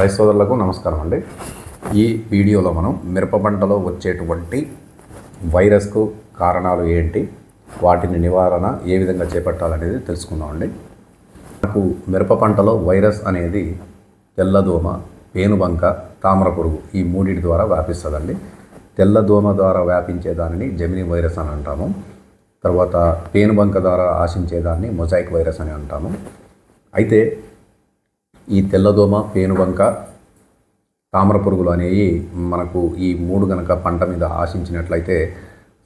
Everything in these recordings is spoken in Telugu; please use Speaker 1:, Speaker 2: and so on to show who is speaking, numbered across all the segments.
Speaker 1: రైతు సోదరులకు నమస్కారం అండి. ఈ వీడియోలో మనం మిరప పంటలో వచ్చేటువంటి వైరస్కు కారణాలు ఏంటి? వాటిని నివారణ ఏ విధంగా చేపట్టాలనేది తెలుసుకుందామండి నాకు మిరప పంటలో వైరస్ అనేది తెల్లదోమ పేనుబంక తామర పురుగు ఈ మూడింటి ద్వారా వ్యాపిస్తుందండి. తెల్లదోమ ద్వారా వ్యాపించే దానిని జమిని వైరస్ అని అంటాము. తర్వాత పేనుబంక ద్వారా ఆశించేదాన్ని మొజాయిక్ వైరస్ అని అంటాము. అయితే ఈ తెల్లదోమ పేనుబంక తామర పురుగులు అనేవి మనకు ఈ మూడు గనక పంట మీద ఆశించినట్లయితే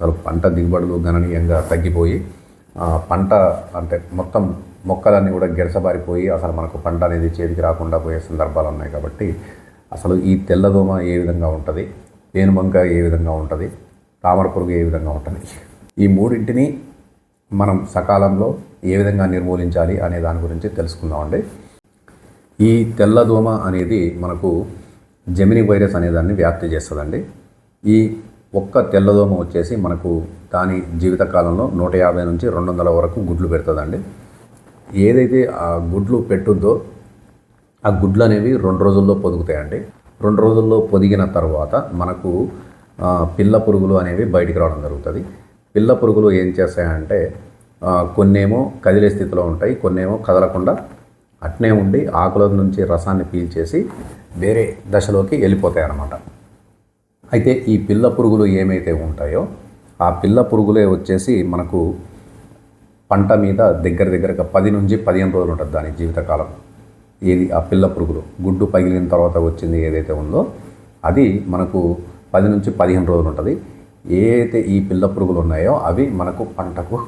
Speaker 1: అసలు పంట దిగుబడులు గణనీయంగా తగ్గిపోయి పంట అంటే మొత్తం మొక్కలన్నీ కూడా గెడసబారిపోయి అసలు మనకు పంట అనేది చేతికి రాకుండా పోయే సందర్భాలు ఉన్నాయి కాబట్టి అసలు ఈ తెల్లదోమ ఏ విధంగా ఉంటుంది? పేనుబంక ఏ విధంగా ఉంటుంది? తామర పురుగు ఏ విధంగా ఉంటుంది? ఈ మూడింటిని మనం సకాలంలో ఏ విధంగా నిర్మూలించాలి అనే దాని గురించి తెలుసుకుందామండి. ఈ తెల్లదోమ అనేది మనకు జెమిని వైరస్ అనేదాన్ని వ్యాప్తి చేస్తుందండి. ఈ ఒక్క తెల్లదోమ వచ్చేసి మనకు దాని జీవితకాలంలో నూట యాభై నుంచి రెండు వందల వరకు గుడ్లు పెడుతుందండి. ఏదైతే ఆ గుడ్లు పెట్టుద్దో ఆ గుడ్లు అనేవి రెండు రోజుల్లో పొదుగుతాయండి. రెండు రోజుల్లో పొదిగిన తర్వాత మనకు పిల్ల పురుగులు అనేవి బయటికి రావడం జరుగుతుంది. పిల్ల పురుగులు ఏం చేస్తాయంటే కొన్నేమో కదిలే స్థితిలో ఉంటాయి కొన్నేమో కదలకుండా అట్నే ఉండి ఆకుల నుంచి రసాన్ని పీల్చేసి వేరే దశలోకి వెళ్ళిపోతాయి అన్నమాట అయితే ఈ పిల్ల పురుగులు ఏమైతే ఉంటాయో ఆ పిల్ల పురుగులే వచ్చేసి మనకు పంట మీద దగ్గర దగ్గరగా పది నుంచి పదిహేను రోజులు ఉంటుంది దాని జీవితకాలం. ఏది? ఆ పిల్ల పురుగులు. గుడ్డు పగిలిన తర్వాత వచ్చింది ఏదైతే ఉందో అది మనకు పది నుంచి పదిహేను రోజులు ఉంటుంది. ఏదైతే ఈ పిల్ల పురుగులు ఉన్నాయో అవి మనకు పంటకు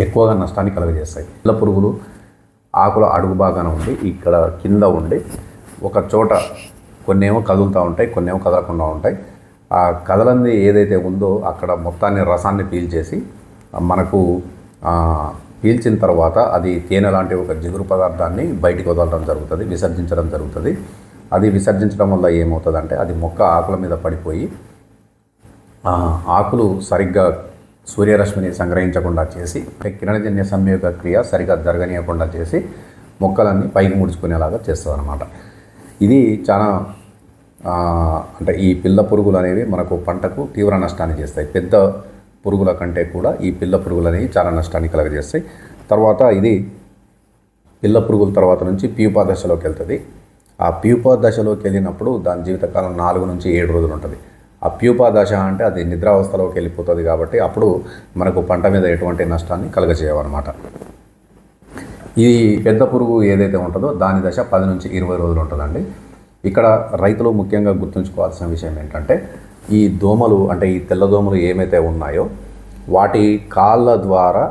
Speaker 1: ఎక్కువగా నష్టాన్ని కలుగజేస్తాయి. పిల్ల పురుగులు ఆకుల అడుగు భాగాన ఉండి ఇక్కడ కింద ఉండి ఒక చోట కొన్నేమో కదులుతూ ఉంటాయి కొన్నేమో కదలకుండా ఉంటాయి. ఆ కదలంది ఏదైతే ఉందో అక్కడ మొత్తాన్ని రసాన్ని పీల్చేసి మనకు పీల్చిన తర్వాత అది తేనె లాంటి ఒక జిగురు పదార్థాన్ని బయటికి వదలడం జరుగుతుంది విసర్జించడం జరుగుతుంది. అది విసర్జించడం వల్ల ఏమవుతుందంటే అది మొక్క ఆకుల మీద పడిపోయి ఆకులు సరిగ్గా సూర్యరశ్మిని సంగ్రహించకుండా చేసి కిరణజన్య సంయోగ క్రియ సరిగా జరగనీయకుండా చేసి మొక్కలన్నీ పైకి ముడుచుకునేలాగా చేస్తుంది అనమాట ఇది చాలా అంటే ఈ పిల్ల పురుగులు అనేవి మనకు పంటకు తీవ్ర నష్టాన్ని చేస్తాయి. పెద్ద పురుగుల కంటే కూడా ఈ పిల్ల పురుగులు అనేవి చాలా నష్టాన్ని కలగజేస్తాయి. తర్వాత ఇది పిల్ల పురుగుల తర్వాత నుంచి ప్యూపా దశలోకి వెళ్తుంది. ఆ ప్యూపా దశలోకి వెళ్ళినప్పుడు దాని జీవితకాలం నాలుగు నుంచి ఏడు రోజులు ఉంటుంది. ఆ ప్యూపా దశ అంటే అది నిద్రావస్థలోకి వెళ్ళిపోతుంది కాబట్టి అప్పుడు మనకు పంట మీద ఎటువంటి నష్టాన్ని కలగజేయవన్నమాట. ఈ పెద్ద పురుగు ఏదైతే ఉంటుందో దాని దశ పది నుంచి ఇరవై రోజులు ఉంటుందండి. ఇక్కడ రైతులు ముఖ్యంగా గుర్తుంచుకోవాల్సిన విషయం ఏంటంటే ఈ దోమలు అంటే ఈ తెల్ల దోమలు ఏమైతే ఉన్నాయో వాటి కాళ్ళ ద్వారా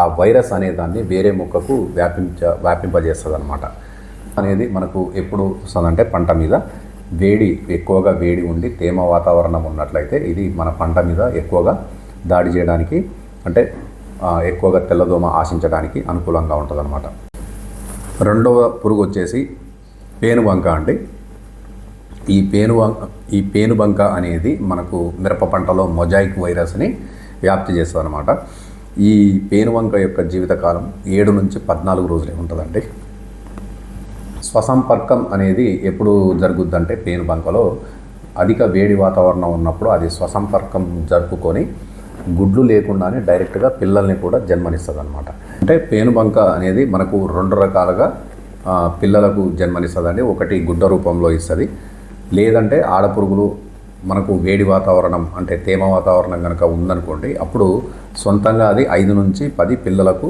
Speaker 1: ఆ వైరస్ అనే దాన్ని వేరే మొక్కకు వ్యాపించ వ్యాపింపజేస్తుంది అనమాట అనేది మనకు ఎప్పుడు వస్తుందంటే పంట మీద. వేడి ఎక్కువగా వేడి ఉండి తేమ వాతావరణం ఉన్నట్లయితే ఇది మన పంట మీద ఎక్కువగా దాడి చేయడానికి అంటే ఎక్కువగా తెల్లదోమ ఆశించడానికి అనుకూలంగా ఉంటుందన్నమాట. రెండవ పురుగు వచ్చేసి పేనుబంక అండి. ఈ పేనుబంక ఈ పేనుబంక అనేది మనకు మిరప పంటలో మొజాయిక్ వైరస్ని వ్యాప్తి చేస్తుంది అనమాట ఈ పేనుబంక యొక్క జీవితకాలం ఏడు నుంచి పద్నాలుగు రోజులే ఉంటుందండి. స్వసంపర్కం అనేది ఎప్పుడు జరుగుద్దంటే పేనుబంకలో అధిక వేడి వాతావరణం ఉన్నప్పుడు అది స్వసంపర్కం జరుపుకొని గుడ్లు లేకుండానే డైరెక్ట్గా పిల్లల్ని కూడా జన్మనిస్తుంది అనమాట అంటే పేనుబంక అనేది మనకు రెండు రకాలుగా పిల్లలకు జన్మనిస్తుందండి. ఒకటి గుడ్డ రూపంలో ఇస్తుంది. లేదంటే ఆడపురుగులు మనకు వేడి వాతావరణం అంటే తేమ వాతావరణం కనుక ఉందనుకోండి అప్పుడు సొంతంగా అది ఐదు నుంచి పది పిల్లలకు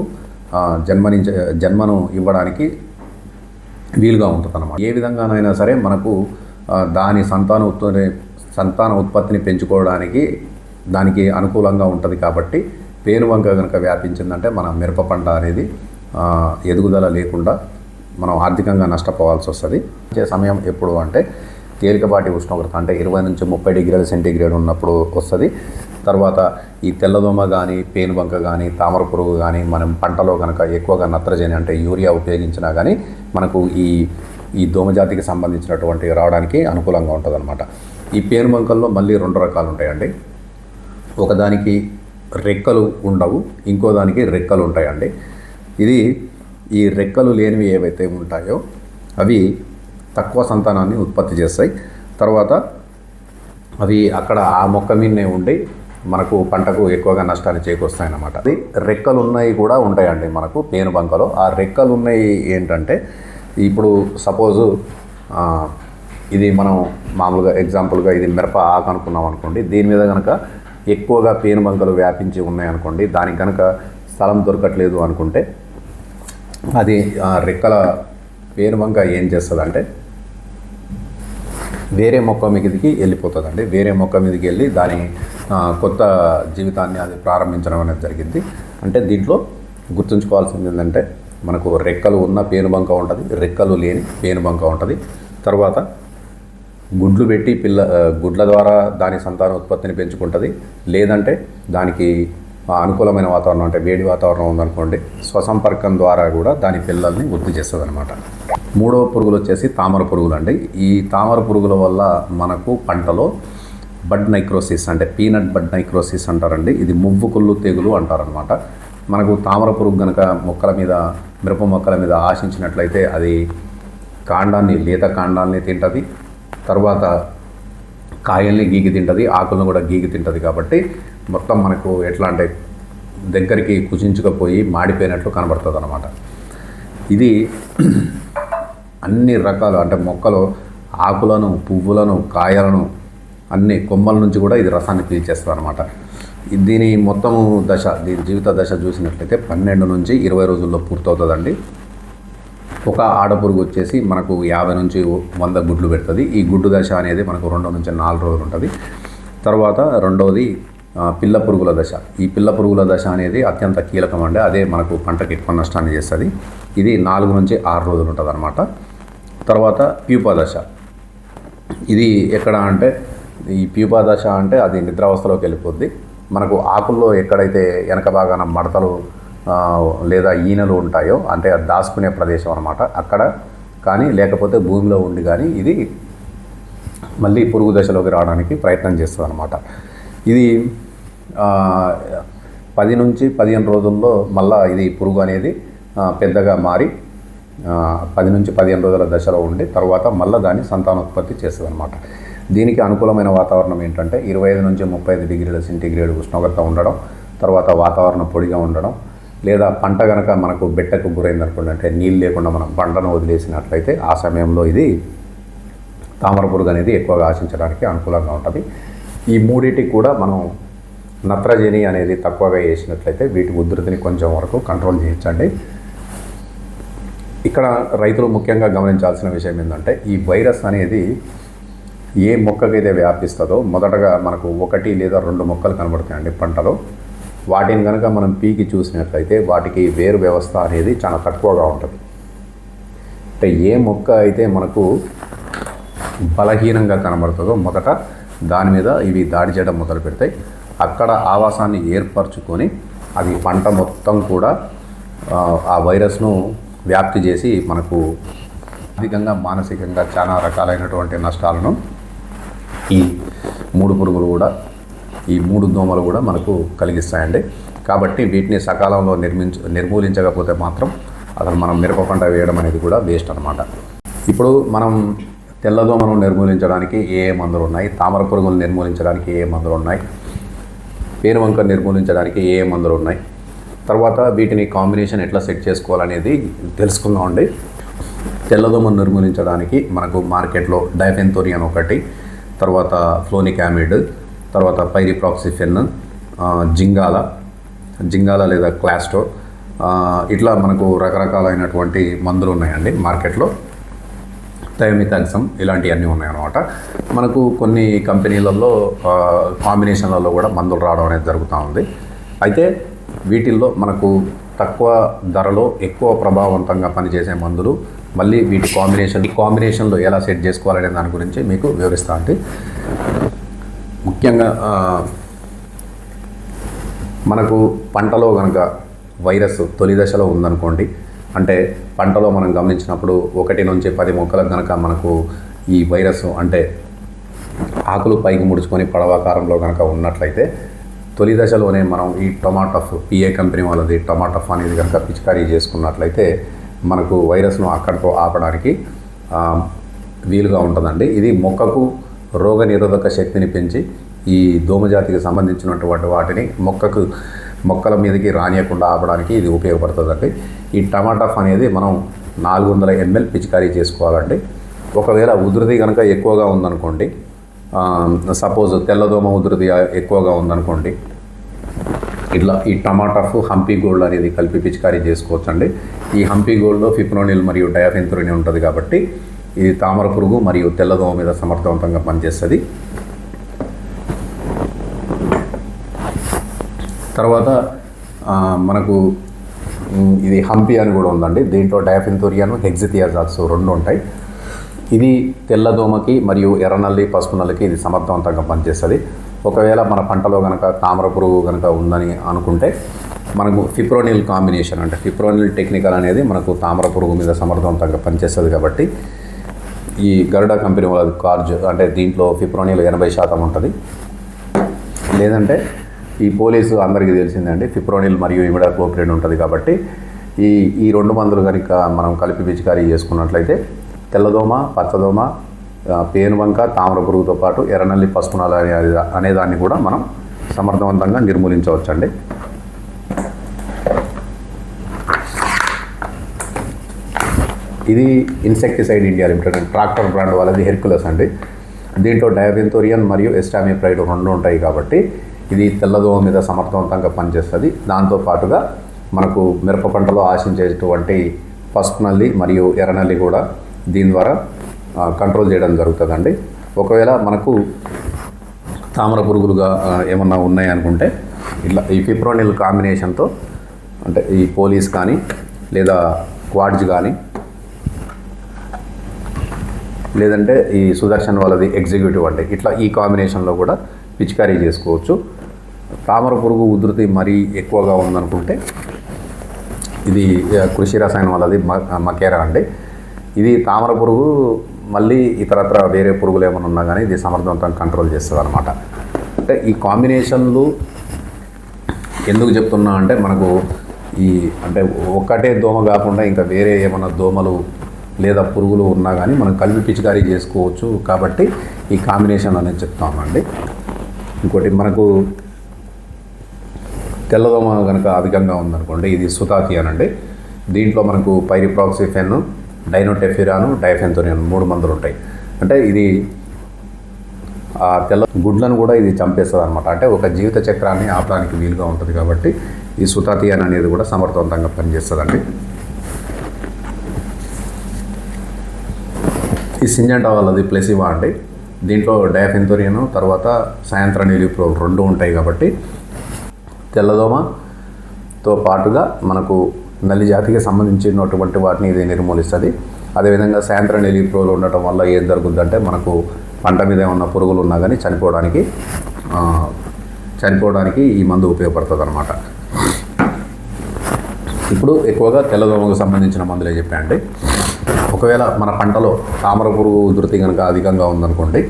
Speaker 1: జన్మనించ జన్మను ఇవ్వడానికి వీలుగా ఉంటుంది అనమాట ఏ విధంగానైనా సరే మనకు దాని సంతాన ఉత్పత్తి సంతాన ఉత్పత్తిని పెంచుకోవడానికి దానికి అనుకూలంగా ఉంటుంది కాబట్టి పేనువంక కనుక వ్యాపించిందంటే మన మిరప పంట అనేది ఎదుగుదల లేకుండా మనం ఆర్థికంగా నష్టపోవాల్సి వస్తుంది. సమయం ఎప్పుడు అంటే తేలికపాటి ఉష్ణోగ్రత అంటే ఇరవై నుంచి ముప్పై డిగ్రీల సెంటీగ్రేడ్ ఉన్నప్పుడు వస్తుంది. తర్వాత ఈ తెల్లదోమ కానీ పేనుబంక కానీ తామర పురుగు కానీ మనం పంటలో కనుక ఎక్కువగా నత్రజని అంటే యూరియా ఉపయోగించినా కానీ మనకు ఈ ఈ దోమజాతికి సంబంధించినటువంటి రావడానికి అనుకూలంగా ఉంటుంది ఈ పేనుబంకల్లో మళ్ళీ రెండు రకాలు ఉంటాయండి. ఒకదానికి రెక్కలు ఉండవు ఇంకో దానికి రెక్కలు ఉంటాయండి. ఇది ఈ రెక్కలు లేనివి ఏవైతే ఉంటాయో అవి తక్కువ సంతానాన్ని ఉత్పత్తి చేస్తాయి. తర్వాత అవి అక్కడ ఆ మొక్క మీదనే ఉండి మనకు పంటకు ఎక్కువగా నష్టాన్ని చేకూరుస్తాయి అన్నమాట అది రెక్కలు ఉన్నాయి కూడా ఉంటాయండి మనకు పేను బంకలో ఆ రెక్కలు ఉన్నాయి ఏంటంటే ఇప్పుడు సపోజు ఇది మనం మామూలుగా ఎగ్జాంపుల్గా ఇది మిరప ఆకు అనుకున్నాం అనుకోండి దీని మీద కనుక ఎక్కువగా పేను బంకలు వ్యాపించి ఉన్నాయనుకోండి దానికి కనుక స్థలం దొరకట్లేదు అనుకుంటే అది రెక్కల పేను బంక ఏం చేస్తుందంటే వేరే మొక్క మీదకి వెళ్ళిపోతుందండి. వేరే మొక్క మీదకి వెళ్ళి దాని కొత్త జీవితాన్ని అది ప్రారంభించడం అనేది జరిగింది. అంటే దీంట్లో గుర్తుంచుకోవాల్సింది ఏంటంటే మనకు రెక్కలు ఉన్న పేనుబంక ఉంటుంది. రెక్కలు లేని పేనుబంక ఉంటుంది. తర్వాత గుడ్లు పెట్టి పిల్ల గుడ్ల ద్వారా దాని సంతాన ఉత్పత్తిని పెంచుకుంటుంది. లేదంటే దానికి అనుకూలమైన వాతావరణం అంటే వేడి వాతావరణం ఉందనుకోండి స్వసంపర్కం ద్వారా కూడా దాని పిల్లల్ని వృద్ధి చేస్తుంది అనమాట మూడవ పురుగులు వచ్చేసి తామర పురుగులు అండి ఈ తామర పురుగుల వల్ల మనకు పంటలో బడ్ నైక్రోసిస్ అంటే పీనట్ బడ్ నైక్రోసిస్ అంటారండి. ఇది మువ్వు కుళ్ళు తెగులు అంటారనమాట మనకు తామర పురుగు కనుక మొక్కల మీద మిరప మొక్కల మీద ఆశించినట్లయితే అది కాండాన్ని లేత కాండాన్ని తింటుంది. తర్వాత కాయల్ని గీకి తింటుంది ఆకులను కూడా గీకి తింటుంది కాబట్టి మొత్తం మనకు ఎట్లా అంటే దగ్గరికి కుచించుకపోయి మాడిపోయినట్లు కనబడుతుంది అనమాట ఇది అన్ని రకాలు అంటే మొక్కలు ఆకులను పువ్వులను కాయలను అన్ని కొమ్మల నుంచి కూడా ఇది రసాన్ని పీల్చేస్తుంది అనమాట దీని మొత్తము దశ దీని జీవిత దశ చూసినట్లయితే పన్నెండు నుంచి ఇరవై రోజుల్లో పూర్తవుతుందండి. ఒక ఆడపురుగు వచ్చేసి మనకు యాభై నుంచి వంద గుడ్లు పెడుతుంది. ఈ గుడ్డు దశ అనేది మనకు రెండు నుంచి నాలుగు రోజులు ఉంటుంది. తర్వాత రెండవది పిల్ల పురుగుల దశ. ఈ పిల్ల పురుగుల దశ అనేది అత్యంత కీలకం అండి. అదే మనకు పంటకి ఎక్కువ నష్టాన్ని చేస్తుంది. ఇది నాలుగు నుంచి ఆరు రోజులు ఉంటుంది అనమాట తర్వాత ప్యూపా దశ. ఇది ఎక్కడ అంటే ఈ ప్యూపా దశ అంటే అది నిద్రావస్థలోకి వెళ్ళిపోద్ది. మనకు ఆకుల్లో ఎక్కడైతే వెనక భాగాన మడతలు లేదా ఈనలు ఉంటాయో అంటే అది దాచుకునే ప్రదేశం అనమాట అక్కడ కానీ లేకపోతే భూమిలో ఉండి కానీ ఇది మళ్ళీ పురుగు దశలోకి రావడానికి ప్రయత్నం చేస్తుంది అనమాట ఇది పది నుంచి పదిహేను రోజుల్లో మళ్ళా ఇది పురుగు అనేది పెద్దగా మారి పది నుంచి పదిహేను రోజుల దశలో ఉండి తర్వాత మళ్ళీ దాన్ని సంతానోత్పత్తి చేస్తుంది అనమాట దీనికి అనుకూలమైన వాతావరణం ఏంటంటే ఇరవై ఐదు నుంచి ముప్పై ఐదు డిగ్రీల సెంటీగ్రేడ్ ఉష్ణోగ్రత ఉండడం తర్వాత వాతావరణం పొడిగా ఉండడం లేదా పంట కనుక మనకు బెట్టకు గురైంది అనుకోండి అంటే నీళ్ళు లేకుండా మనం పంటను వదిలేసినట్లయితే ఆ సమయంలో ఇది తామర పురుగు అనేది ఎక్కువగా ఆశించడానికి అనుకూలంగా ఉంటుంది. ఈ మూడింటికి కూడా మనం నత్రజని అనేది తక్కువగా వేసినట్లయితే వీటి ఉధృతిని కొంచెం వరకు కంట్రోల్ చేయొచ్చండి. ఇక్కడ రైతులు ముఖ్యంగా గమనించాల్సిన విషయం ఏంటంటే ఈ వైరస్ అనేది ఏ మొక్కకైతే వ్యాపిస్తుందో మొదటగా మనకు ఒకటి లేదా రెండు మొక్కలు కనబడతాయండి పంటలో. వాటిని కనుక మనం పీకి చూసినట్లయితే వాటికి వేరు వ్యవస్థ అనేది చాలా తక్కువగా ఉంటుంది. అంటే ఏ మొక్క అయితే మనకు బలహీనంగా కనబడుతుందో మొదట దాని మీద ఇవి దాడి చేయడం మొదలు పెడతాయి అక్కడ ఆవాసాన్ని ఏర్పరచుకొని అది పంట మొత్తం కూడా ఆ, వైరస్ను వ్యాప్తి చేసి మనకు అధికంగా మానసికంగా చాలా రకాలైనటువంటి నష్టాలను ఈ మూడు పురుగులు కూడా ఈ మూడు దోమలు కూడా మనకు కలిగిస్తాయండి. కాబట్టి వీటిని సకాలంలో నిర్మించ నిర్మూలించకపోతే మాత్రం అసలు మనం మిరప పంట వేయడం అనేది కూడా వేస్ట్ అనమాట ఇప్పుడు మనం తెల్లదోమను నిర్మూలించడానికి ఏ ఏ మందులు ఉన్నాయి? తామర పురుగులను నిర్మూలించడానికి ఏ ఏ మందులు ఉన్నాయి? పేనువంక నిర్మూలించడానికి ఏ ఏ మందులు ఉన్నాయి? తర్వాత వీటిని కాంబినేషన్ ఎట్లా సెట్ చేసుకోవాలనేది తెలుసుకుందామండి తెల్లదోమను నిర్మూలించడానికి మనకు మార్కెట్లో డైఫెన్తోరియన్ ఒకటి తర్వాత ఫ్లోనికామిడ్ తర్వాత పైరిప్రాక్సిఫెన్ జింగాల జింగాల లేదా క్లాస్టో ఇట్లా మనకు రకరకాలైనటువంటి మందులు ఉన్నాయండి మార్కెట్లో. థయోమిథాక్సమ్ ఇలాంటివన్నీ ఉన్నాయన్నమాట. మనకు కొన్ని కంపెనీలలో కాంబినేషన్లలో కూడా మందులు రావడం అనేది జరుగుతూ ఉంది. అయితే వీటిల్లో మనకు తక్కువ ధరలో ఎక్కువ ప్రభావవంతంగా పనిచేసే మందులు మళ్ళీ వీటి కాంబినేషన్ ఈ కాంబినేషన్లో ఎలా సెట్ చేసుకోవాలనే దాని గురించి మీకు వివరిస్తా అండి. ముఖ్యంగా మనకు పంటలో కనుక వైరస్ తొలి దశలో ఉందనుకోండి అంటే పంటలో మనం గమనించినప్పుడు ఒకటి నుంచి పది మొక్కలకు కనుక మనకు ఈ వైరస్ అంటే ఆకులు పైకి ముడుచుకొని పడవాకారంలో కనుక ఉన్నట్లయితే తొలి దశలోనే మనం ఈ టొమాటోఫ్ పిఏ కంపెనీ వాళ్ళది టొమాటోఫ్ అనేది కనుక పిచికారీ చేసుకున్నట్లయితే మనకు వైరస్ను అక్కడితో ఆపడానికి వీలుగా ఉంటుందండి. ఇది మొక్కకు రోగ నిరోధక శక్తిని పెంచి ఈ దోమజాతికి సంబంధించినటువంటి వాటిని మొక్కకు మొక్కల మీదకి రానియకుండా ఆపడానికి ఇది ఉపయోగపడుతుందండి. ఈ టమాటాఫ్ అనేది మనం నాలుగు వందల ఎంఎల్ పిచికారీ చేసుకోవాలండి. ఒకవేళ ఉధృతి కనుక ఎక్కువగా ఉందనుకోండి సపోజ్ తెల్లదోమ ఉధృతి ఎక్కువగా ఉందనుకోండి ఇట్లా ఈ టమాటాఫ్ హంపీ గోల్డ్ అనేది కలిపి పిచికారీ చేసుకోవచ్చండి. ఈ హంపీ గోల్డ్లో ఫిప్రోనిల్ మరియు డయాఫెంతురిని ఉంటుంది కాబట్టి ఇది తామర పురుగు మరియు తెల్లదోమ మీద సమర్థవంతంగా పనిచేస్తుంది. తర్వాత మనకు ఇది హంపి అని కూడా ఉందండి. దీంట్లో డయాఫిన్తోరియాను హెగ్జిథియాజాక్స్ రెండు ఉంటాయి. ఇది తెల్లదోమకి మరియు ఎర్రనల్లి పసుపు నల్లికి ఇది సమర్థవంతంగా పనిచేస్తుంది. ఒకవేళ మన పంటలో కనుక తామర పురుగు కనుక ఉందని అనుకుంటే మనకు ఫిప్రోనిల్ కాంబినేషన్ అంటే ఫిప్రోనిల్ టెక్నికల్ అనేది మనకు తామర పురుగు మీద సమర్థవంతంగా పనిచేస్తుంది కాబట్టి ఈ గరుడ కంపెనీ వాళ్ళ కార్జ్ అంటే దీంట్లో ఫిప్రోనిల్ ఎనభై శాతం ఉంటుంది. లేదంటే ఈ పోలీసు అందరికీ తెలిసిందండి. ఫిప్రోనిల్ మరియు ఇమిడా కోప్రిన్ ఉంటుంది కాబట్టి ఈ ఈ రెండు మందులు కనుక మనం కలిపి పిచికారీ చేసుకున్నట్లయితే తెల్లదోమ పచ్చదోమ పేనువంక తామర పురుగుతో పాటు ఎర్రనల్లి పసుపునాలు అనే అనేదాన్ని కూడా మనం సమర్థవంతంగా నిర్మూలించవచ్చండి. ఇది insecticide India limited tractor brand వాళ్ళది హెర్కులస్ అండి. దీంట్లో డయాబెంతోరియన్ మరియు ఎస్టామిప్రైడ్ రెండు ఉంటాయి కాబట్టి ఇది తెల్లదోమ మీద సమర్థవంతంగా పనిచేస్తుంది. దాంతో పాటుగా మనకు మిరప పంటలో ఆశించేటువంటి పసుపు నల్లి మరియు ఎర్రనల్లి కూడా దీని ద్వారా కంట్రోల్ చేయడం జరుగుతుందండి. ఒకవేళ మనకు తామర పురుగులుగా ఏమన్నా ఉన్నాయనుకుంటే ఇట్లా ఈ ఫిప్రోనిల్ కాంబినేషన్తో అంటే ఈ పోలీస్ కానీ లేదా క్వాడ్జ్ కానీ లేదంటే ఈ సుదర్శన్ వాళ్ళది ఎగ్జిక్యూటివ్ అంటే ఇట్లా ఈ కాంబినేషన్లో కూడా పిచికారీ చేసుకోవచ్చు. తామర పురుగు ఉధృతి మరీ ఎక్కువగా ఉందనుకుంటే ఇది కృషి రసాయనం వాళ్ళది మ- మకేరా అండి. ఇది తామర పురుగు మళ్ళీ ఇతరత్ర వేరే పురుగులు ఏమైనా ఉన్నా కానీ ఇది సమర్థవంతంగా కంట్రోల్ చేస్తుంది అనమాట అంటే ఈ కాంబినేషన్లు ఎందుకు చెప్తున్నా అంటే మనకు ఈ అంటే ఒక్కటే దోమ కాకుండా ఇంకా వేరే ఏమైనా దోమలు లేదా పురుగులు ఉన్నా కానీ మనం కలిపి పిచికారీ చేసుకోవచ్చు కాబట్టి ఈ కాంబినేషన్ అనేది చెప్తామండి ఇంకోటి మనకు తెల్లదోమ కనుక అధికంగా ఉందనుకోండి ఇది సుతాకి అనండి. దీంట్లో మనకు పైరిప్రాక్సిఫెన్ డైనోటెఫిరాను డైఫెన్తోనియన్ మూడు మందులు ఉంటాయి అంటే ఇది ఆ తెల్ల గుడ్లను కూడా ఇది చంపేస్తుంది అనమాట అంటే ఒక జీవిత చక్రాన్ని ఆపడానికి వీలుగా ఉంటుంది కాబట్టి ఈ సుతాతియన్ అనేది కూడా సమర్థవంతంగా పనిచేస్తుందండి. ఈ సింజంటా వాళ్ళది ప్లెసివా అండి. దీంట్లో డయాఫెంతోరియను తర్వాత సాయంత్రం నిలిప్రోల్ రెండు ఉంటాయి కాబట్టి తెల్లదోమతో పాటుగా మనకు నల్లి జాతికి సంబంధించినటువంటి వాటిని ఇది నిర్మూలిస్తుంది. అదేవిధంగా సాయంత్రం నిలిప్రోలు ఉండటం వల్ల ఏం జరుగుద్దంటే మనకు పంట మీద ఏమన్నా పురుగులు ఉన్నా కానీ చనిపోవడానికి చనిపోవడానికి ఈ మందు ఉపయోగపడుతుంది అనమాట ఇప్పుడు ఎక్కువగా తెల్లదోమకు సంబంధించిన మందులే చెప్పాయండి ఒకవేళ మన పంటలో తామర పురుగు ఉధృతి కనుక అధికంగా ఉందనుకోండి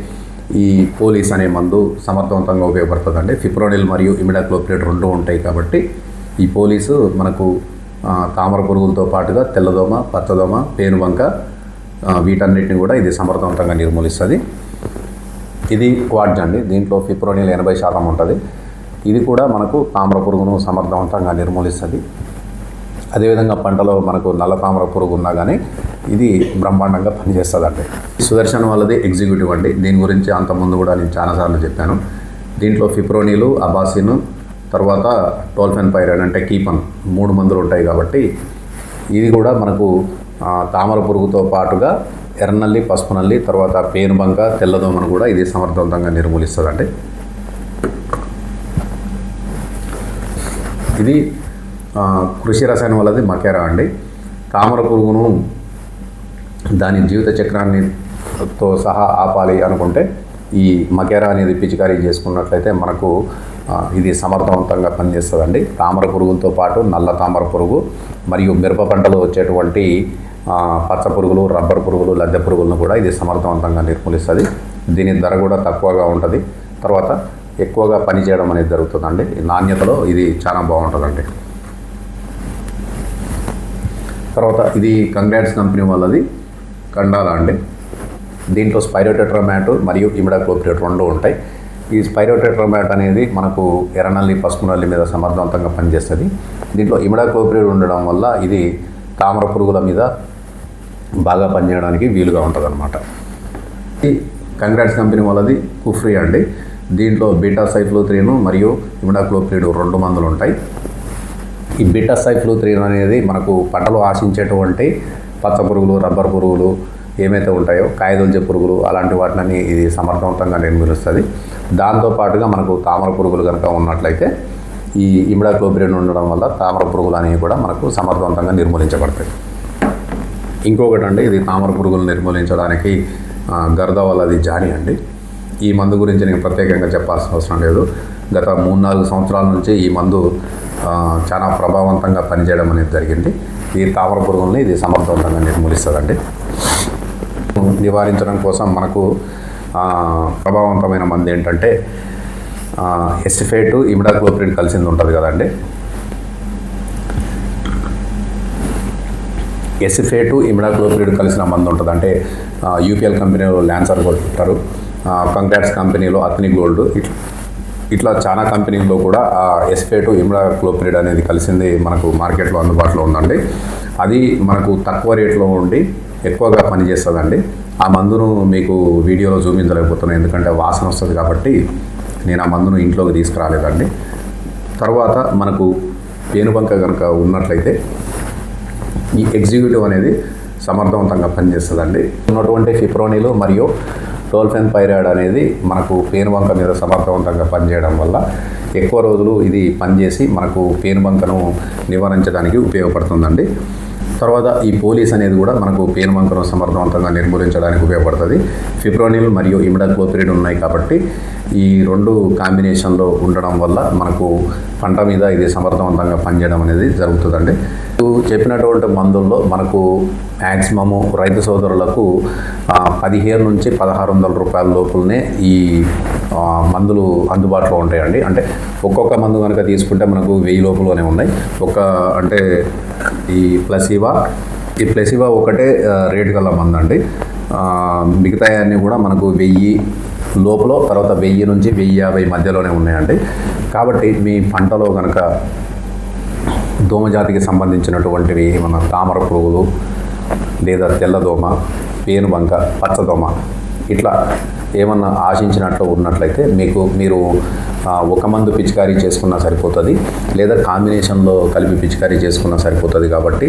Speaker 1: ఈ పోలీస్ అనే మందు సమర్థవంతంగా ఉపయోగపడుతుందండి. ఫిప్రోనిల్ మరియు ఇమిడాక్లోప్రేట్ రెండు ఉంటాయి కాబట్టి ఈ పోలీసు మనకు తామర పురుగులతో పాటుగా తెల్లదోమ పచ్చదోమ పేనుబంక వీటన్నిటిని కూడా ఇది సమర్థవంతంగా నిర్మూలిస్తుంది. ఇది క్వాడ్జ్ అండి. దీంట్లో ఫిప్రోనిల్ ఎనభై శాతం ఉంటుంది. ఇది కూడా మనకు తామర పురుగును సమర్థవంతంగా నిర్మూలిస్తుంది. అదేవిధంగా పంటలో మనకు నల్ల తామర పురుగు ఉన్నా కానీ ఇది బ్రహ్మాండంగా పనిచేస్తుందండి. సుదర్శన్ వాళ్ళది ఎగ్జిక్యూటివ్ అండి. దీని గురించి అంతకుముందు కూడా నేను చాలాసార్లు చెప్పాను. దీంట్లో ఫిప్రోనీలు అబాసిన్ తర్వాత టోల్ఫెన్ పైరన్ అంటే కీపన్ మూడు మందులు ఉంటాయి కాబట్టి ఇది కూడా మనకు తామర పురుగుతో పాటుగా ఎర్రనల్లి పసుపు నల్లి తర్వాత పేనుబంక తెల్లదోమను కూడా ఇది సమర్థవంతంగా నిర్మూలిస్తుందండి. ఇది కృషి రసాయనం వల్లది మకేరా అండి. తామర పురుగును దాని జీవిత చక్రాన్ని తో సహా ఆపాలి అనుకుంటే ఈ మకేరా అనేది పిచికారీ చేసుకున్నట్లయితే మనకు ఇది సమర్థవంతంగా పనిచేస్తుందండి. తామర పురుగులతో పాటు నల్ల తామర పురుగు మరియు మిరప పంటలో వచ్చేటువంటి పచ్చ పురుగులు రబ్బర్ పురుగులు లద్దె పురుగులను కూడా ఇది సమర్థవంతంగా నిర్మూలిస్తుంది. దీని ధర కూడా తక్కువగా ఉంటుంది. తర్వాత ఎక్కువగా పనిచేయడం అనేది జరుగుతుందండి. నాణ్యతలో ఇది చాలా బాగుంటుందండి. తర్వాత ఇది కంగ్రాట్స్ కంపెనీ వాళ్ళది. కండాల అండి. దీంట్లో స్పైరోటెట్రామ్యాట్ మరియు ఇమిడాక్లోప్రిడ్ రెండు ఉంటాయి. ఈ స్పైరోటెట్రామ్యాట్ అనేది మనకు ఎర్రనల్లి పసుపు నల్లి మీద సమర్థవంతంగా పనిచేస్తుంది. దీంట్లో ఇమిడాక్లోప్రిడ్ ఉండడం వల్ల ఇది తామర పురుగుల మీద బాగా పనిచేయడానికి వీలుగా ఉంటుంది అనమాట ఈ కంగ్రాట్స్ కంపెనీ వాళ్ళది కుఫ్రీ అండి. దీంట్లో బీటా సైఫ్లోత్రీను మరియు ఇమిడాక్లోప్రిడ్ రెండు మందులు ఉంటాయి. ఈ బీటా సైఫ్లోత్రీన్ అనేది మనకు పంటలో ఆశించేటువంటి పచ్చ పురుగులు రబ్బర్ పురుగులు ఏమైతే ఉంటాయో కాయదొలిచే పురుగులు అలాంటి వాటిని ఇది సమర్థవంతంగా నిర్మిస్తుంది. దాంతోపాటుగా మనకు తామర పురుగులు కనుక ఉన్నట్లయితే ఈ ఇమిడాక్లోప్రిడ్ ఉండడం వల్ల తామర పురుగులు అనేవి కూడా మనకు సమర్థవంతంగా నిర్మూలించబడతాయి. ఇంకొకటి అండి ఇది తామర పురుగులు నిర్మూలించడానికి ఆ, గరద జాని అండి. ఈ మందు గురించి నేను ప్రత్యేకంగా చెప్పాల్సిన అవసరం లేదు. గత మూడు నాలుగు సంవత్సరాల నుంచి ఈ మందు చాలా ప్రభావవంతంగా పనిచేయడం అనేది జరిగింది. ఈ తామర పురుగుల్ని ఇది సమర్థవంతంగా నిర్మూలిస్తుందండి నివారించడం కోసం మనకు ప్రభావవంతమైన మంది ఏంటంటే ఎస్టిఫేటు ఇమిడాక్లోప్రిడ్ కలిసింది ఉంటుంది కదండి. ఎసిఫేటు ఇమిడాక్లోప్రిడ్ కలిసిన మందు ఉంటుంది అంటే యూపీఎల్ కంపెనీలో ల్యాన్సర్ కొట్టారు. కంగ్రాట్స్ కంపెనీలో అత్ని గోల్డ్ ఇట్లా ఇట్లా చాలా కంపెనీల్లో కూడా ఆ ఇమ్రా ఇమిడాక్లోప్రిడ్ అనేది కలిసింది మనకు మార్కెట్లో అందుబాటులో ఉందండి. అది మనకు తక్కువ రేట్లో ఉండి ఎక్కువగా పనిచేస్తుందండి. ఆ మందును మీకు వీడియోలో చూపించలేకపోతున్నాను ఎందుకంటే వాసన వస్తుంది కాబట్టి నేను ఆ మందును ఇంట్లోకి తీసుకురాలేదండి. తర్వాత మనకు పేనుబంక కనుక ఉన్నట్లయితే ఈ ఎగ్జిక్యూటివ్ అనేది సమర్థవంతంగా పనిచేస్తుందండి. ఉన్నటువంటి ఫిప్రోనీలు మరియు టోల్ఫెన్ పైరాయిడ్ అనేది మనకు పేనుబంక మీద సమర్థవంతంగా పనిచేయడం వల్ల ఎక్కువ రోజులు ఇది పనిచేసి మనకు పేనుబంకను నివారించడానికి ఉపయోగపడుతుందండి. తర్వాత ఈ పోలీస్ అనేది కూడా మనకు పేనుమంకరం సమర్థవంతంగా నిర్మూలించడానికి ఉపయోగపడుతుంది. ఫిప్రోనిల్ మరియు ఇమిడాక్లోపిరిడ్ ఉన్నాయి కాబట్టి ఈ రెండు కాంబినేషన్లో ఉండడం వల్ల మనకు పంట మీద ఇది సమర్థవంతంగా పనిచేయడం అనేది జరుగుతుందండి. చెప్పినటువంటి మందుల్లో మనకు మ్యాక్సిమము రైతు సోదరులకు పదిహేను నుంచి పదహారు వందల రూపాయల లోపులనే ఈ మందులు అందుబాటులో ఉంటాయండి. అంటే ఒక్కొక్క మందు కనుక తీసుకుంటే మనకు వెయ్యి లోపులోనే ఉన్నాయి. ఒక అంటే ఈ ప్లసీవా. ఈ ప్లసీవా ఒకటే రేట్ రేటు గల మందండి. అండి మిగతా అన్నీ కూడా మనకు వెయ్యి లోపల తర్వాత వెయ్యి నుంచి వెయ్యి యాభై మధ్యలోనే ఉన్నాయండి. కాబట్టి మీ పంటలో కనుక దోమజాతికి సంబంధించినటువంటివి మన తామర పురుగులు లేదా తెల్లదోమ పేనుబంక పచ్చదోమ ఇట్లా ఏమన్నా ఆశించినట్లు ఉన్నట్లయితే మీకు మీరు ఒక మందు పిచికారీ చేసుకున్నా సరిపోతుంది లేదా కాంబినేషన్లో కలిపి పిచికారీ చేసుకున్నా సరిపోతుంది కాబట్టి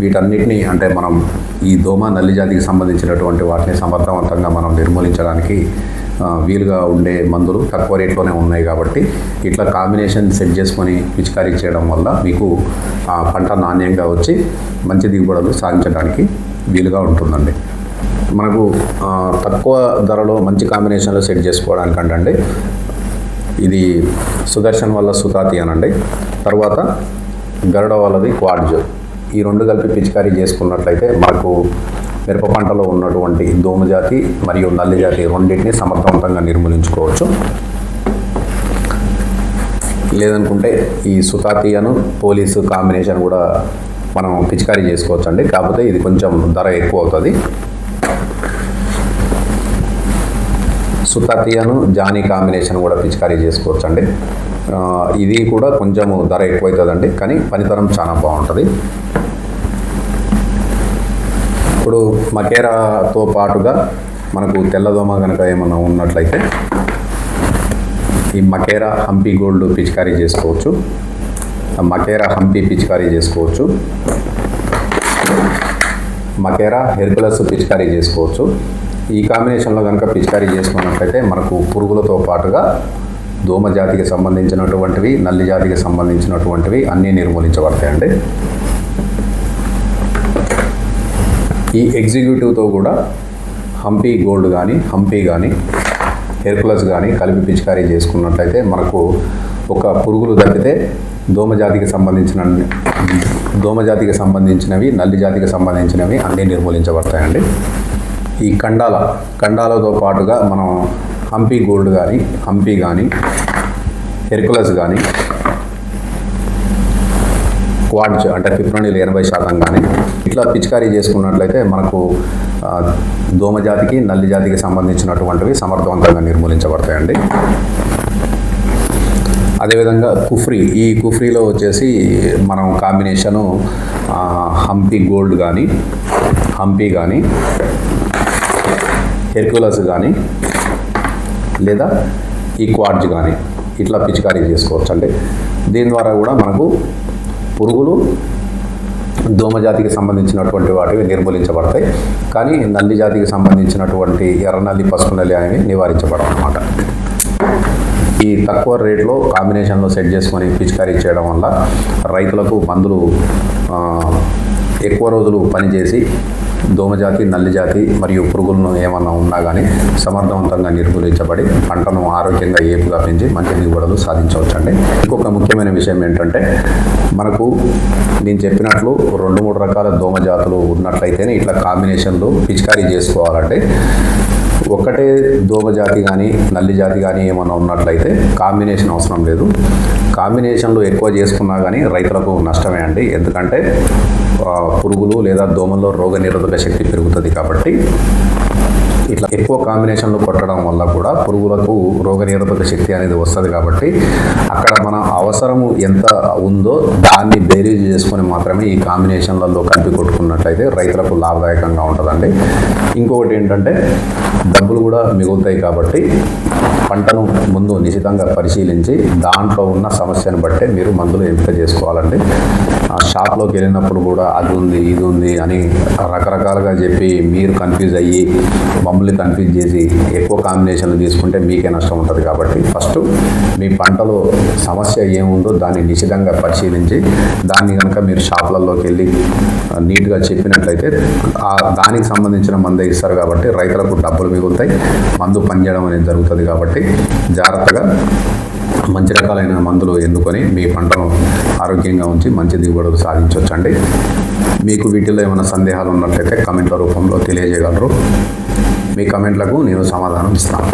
Speaker 1: వీటన్నిటిని అంటే మనం ఈ దోమ నల్లిజాతికి సంబంధించినటువంటి వాటిని సమర్థవంతంగా మనం నిర్మూలించడానికి వీలుగా ఉండే మందులు తక్కువ రేట్లోనే ఉన్నాయి కాబట్టి ఇట్లా కాంబినేషన్ సెట్ చేసుకొని పిచికారీ చేయడం వల్ల మీకు ఆ, పంట నాణ్యంగా వచ్చి మంచి దిగుబడులు సాధించడానికి వీలుగా ఉంటుందండి. మనకు తక్కువ ధరలో మంచి కాంబినేషన్లో సెట్ చేసుకోవడానికి అంటండి ఇది సుదర్శన్ వల్ల సుతాతి అనండి. తర్వాత గరుడ వాళ్ళది క్వాడ్జ్ ఈ రెండు కలిపి పిచికారీ చేసుకున్నట్లయితే మనకు మిరప పంటలో ఉన్నటువంటి దోమ జాతి మరియు నల్లి జాతి రెండింటిని సమర్థవంతంగా నిర్మూలించుకోవచ్చు. లేదనుకుంటే ఈ సుతాతియను పోలీసు కాంబినేషన్ కూడా మనం పిచికారీ చేసుకోవచ్చు అండి కాకపోతే ఇది కొంచెం ధర ఎక్కువ అవుతుంది. సుతాతియాను జానీ కాంబినేషన్ కూడా పిచికారీ చేసుకోవచ్చు అండి ఇది కూడా కొంచెం ధర ఎక్కువవుతుందండి కానీ పనితనం చాలా బాగుంటుంది. ఇప్పుడు మకేరాతో పాటుగా మనకు తెల్లదోమ కనుక ఏమైనా ఉన్నట్లయితే ఈ మకేరా హంపి గోల్డ్ పిచికారీ చేసుకోవచ్చు. మకేరా హంపి పిచికారీ చేసుకోవచ్చు. మకేరా హెర్కులస్ పిచికారీ చేసుకోవచ్చు. ఈ కాంబినేషన్లో కనుక పిచికారీ చేసుకున్నట్లయితే మనకు పురుగులతో పాటుగా దోమ జాతికి సంబంధించినటువంటివి నల్లి జాతికి సంబంధించినటువంటివి అన్నీ నిర్మూలించబడతాయండి. ఈ ఎగ్జిక్యూటివ్తో కూడా హంపీ గోల్డ్ కానీ హంపీ కానీ హెర్కులస్ కానీ కలిపి పిచికారీ చేసుకున్నట్లయితే మనకు ఒక పురుగులు తప్పితే దోమ జాతికి సంబంధించిన దోమ జాతికి సంబంధించినవి నల్లి జాతికి సంబంధించినవి అన్నీ నిర్మూలించబడతాయండి. ఈ కండాల కండాలతో పాటుగా మనం హంపీ గోల్డ్ కానీ హంపీ కానీ హెర్కులస్ కానీ క్వాడ్జ్ అంటే ఫిప్రోనిల్ ఎనభై శాతం కానీ ఇట్లా పిచికారీ చేసుకున్నట్లయితే మనకు దోమజాతికి దోమ జాతికి నల్లి జాతికి సంబంధించినటువంటివి సమర్థవంతంగా నిర్మూలించబడతాయండి. అదేవిధంగా కుఫ్రీ ఈ కుఫ్రీలో వచ్చేసి మనం కాంబినేషను హంపీ గోల్డ్ కానీ హంపీ కానీ హెర్క్యులస్ కానీ లేదా ఈ క్వాడ్జ్ కానీ ఇట్లా పిచికారీ చేసుకోవచ్చు. అండి దీని ద్వారా కూడా మనకు పురుగులు దోమ జాతికి సంబంధించినటువంటి వాటివి నిర్మూలించబడతాయి. కానీ నల్లి జాతికి సంబంధించినటువంటి ఎర్ర నల్లి పసుపు నల్లి అనేవి నివారించబడవు అన్నమాట. ఈ తక్కువ రేట్లో కాంబినేషన్లో సెట్ చేసుకొని పిచికారీ చేయడం వల్ల రైతులకు మందులు ఎక్కువ రోజులు పనిచేసి దోమజాతి నల్లి జాతి మరియు పురుగులను ఏమన్నా ఉన్నా కానీ సమర్థవంతంగా నిర్మూలించబడి పంటను ఆరోగ్యంగా ఏపుగా పెంచి మంచి దిగుబడులు సాధించవచ్చండి. ఇంకొక ముఖ్యమైన విషయం ఏంటంటే మనకు నేను చెప్పినట్లు రెండు మూడు రకాల దోమ జాతులు ఉన్నట్లయితేనే ఇట్లా కాంబినేషన్లు పిచికారీ చేసుకోవాలంటే ఒక్కటే దోమ జాతి కానీ నల్లి జాతి కానీ ఏమన్నా ఉన్నట్లయితే కాంబినేషన్ అవసరం లేదు. కాంబినేషన్లు ఎక్కువ చేసుకున్నా కానీ రైతులకు నష్టమే అండి. ఎందుకంటే పురుగులు లేదా దోమల్లో రోగ నిరోధక శక్తి పెరుగుతుంది కాబట్టి ఇట్లా ఎక్కువ కాంబినేషన్లు కొట్టడం వల్ల కూడా పురుగులకు రోగ నిరోధక శక్తి అనేది వస్తుంది కాబట్టి అక్కడ మన అవసరము ఎంత ఉందో దాన్ని బేరీజ్ చేసుకొని మాత్రమే ఈ కాంబినేషన్లలో కలిపి కొట్టుకున్నట్లయితే రైతులకు లాభదాయకంగా ఉంటుందండి. ఇంకొకటి ఏంటంటే డబ్బులు కూడా మిగులుతాయి కాబట్టి పంటను ముందు నిశితంగా పరిశీలించి దాంట్లో ఉన్న సమస్యను బట్టే మీరు మందులు ఎంపిక చేసుకోవాలండి. ఆ షాప్లోకి వెళ్ళినప్పుడు కూడా అది ఉంది ఇది ఉంది అని రకరకాలుగా చెప్పి మీరు కన్ఫ్యూజ్ అయ్యి మమ్మల్ని కన్ఫ్యూజ్ చేసి ఎక్కువ కాంబినేషన్లు తీసుకుంటే మీకే నష్టం ఉంటుంది కాబట్టి ఫస్ట్ మీ పంటలో సమస్య ఏముందో దాన్ని నిశితంగా పరిశీలించి దాన్ని కనుక మీరు షాపులలోకి వెళ్ళి నీట్గా చెప్పినట్లయితే దానికి సంబంధించిన మందే ఇస్తారు కాబట్టి రైతులకు డబ్బులు మిగులుతాయి మందు పనిచేయడం అనేది జరుగుతుంది కాబట్టి జాగ్రత్తగా మంచి రకాలైన మందులు ఎన్నుకొని మీ పంటను ఆరోగ్యంగా ఉంచి మంచి దిగుబడులు సాధించవచ్చండి మీకు వీటిలో ఏమైనా సందేహాలు ఉన్నట్లయితే కమెంట్ల రూపంలో తెలియజేయగలరు. మీ కమెంట్లకు నేను సమాధానం ఇస్తాను.